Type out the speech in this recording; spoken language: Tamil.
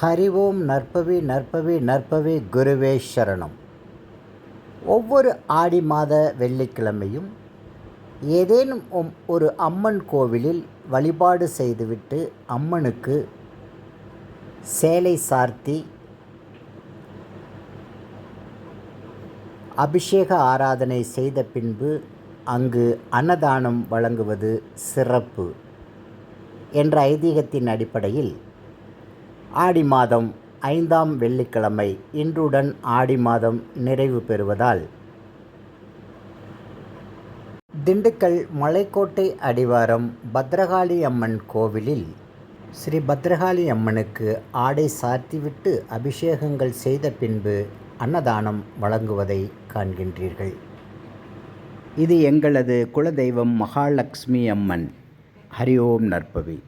ஹரி ஓம் நற்பவி நற்பவி நற்பவி குருவே சரணம். ஒவ்வொரு ஆடி மாத வெள்ளிக்கிழமையும் ஏதேனும் ஒம்- ஒரு அம்மன் கோவிலில் வழிபாடு செய்துவிட்டு அம்மனுக்கு சேலை சார்த்தி அபிஷேக ஆராதனை செய்த பின்பு அங்கு அன்னதானம் வழங்குவது சிறப்பு என்ற ஐதீகத்தின் அடிப்படையில் ஆடி மாதம் ஐந்தாம் வெள்ளிக்கிழமை இன்றுடன் ஆடி மாதம் நிறைவு பெறுவதால். திண்டுக்கல் மலைக்கோட்டை அடிவாரம் பத்ரகாளி அம்மன் கோவிலில் ஸ்ரீ பத்ரகாளி அம்மனுக்கு ஆடை சாத்திவிட்டு அபிஷேகங்கள் செய்த பின்பு அன்னதானம் வழங்குவதை காண்கின்றீர்கள். இது எங்களது குலதெய்வம் மகாலட்சுமி அம்மன். ஹரி ஓம் நற்பவி.